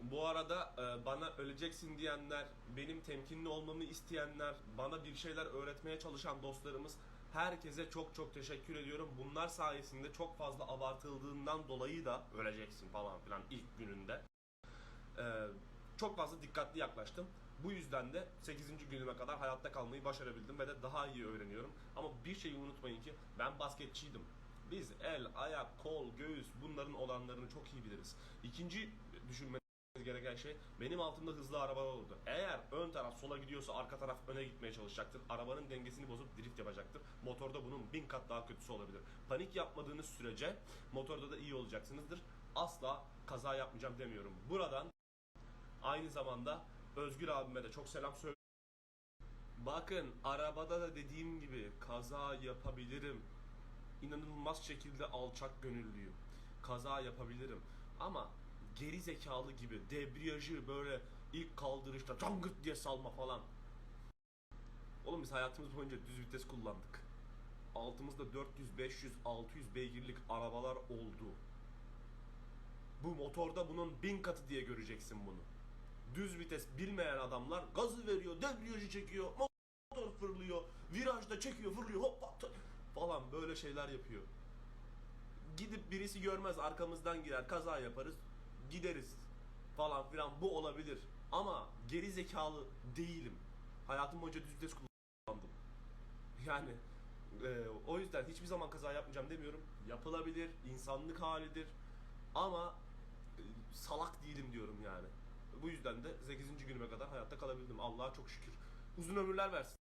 Bu arada e, bana öleceksin diyenler, benim temkinli olmamı isteyenler, bana bir şeyler öğretmeye çalışan dostlarımız herkese çok çok teşekkür ediyorum. Bunlar sayesinde çok fazla abartıldığından dolayı da öleceksin falan filan ilk gününde. e, çok fazla dikkatli yaklaştım. Bu yüzden de 8. günüme kadar hayatta kalmayı başarabildim ve de daha iyi öğreniyorum. Ama bir şeyi unutmayın ki ben basketçiydim. Biz el, ayak, kol, göğüs bunların olanlarını çok iyi biliriz. İkinci düşünmeniz gereken şey benim altımda hızlı arabalar oldu. Eğer ön taraf sola gidiyorsa arka taraf öne gitmeye çalışacaktır. Arabanın dengesini bozup drift yapacaktır. Motorda bunun bin kat daha kötüsü olabilir. Panik yapmadığınız sürece motorda da iyi olacaksınızdır. Asla kaza yapmayacağım demiyorum. Buradan aynı zamanda Özgür abime de çok selam söylüyorum. Bakın arabada da dediğim gibi kaza yapabilirim. İnanılmaz şekilde alçak gönüllüyüm. Kaza yapabilirim. Ama geri zekalı gibi debriyajı böyle ilk kaldırışta cangırt diye salma falan. Oğlum biz hayatımız boyunca düz vites kullandık. Altımızda 400, 500, 600 beygirlik arabalar oldu. Bu motorda bunun bin katı diye göreceksin bunu. Düz vites bilmeyen adamlar gazı veriyor, debriyajı çekiyor, motor fırlıyor, virajda çekiyor, fırlıyor, hop hop falan böyle şeyler yapıyor. Gidip birisi görmez arkamızdan gider, kaza yaparız, gideriz falan filan bu olabilir. Ama geri zekalı değilim. Hayatım boyunca düz vites kullandım. Yani e, o yüzden hiçbir zaman kaza yapmayacağım demiyorum. Yapılabilir, insanlık halidir. Ama e, salak değilim diyorum yani. Bu yüzden de 8. günüme kadar hayatta kalabildim. Allah'a çok şükür. Uzun ömürler versin.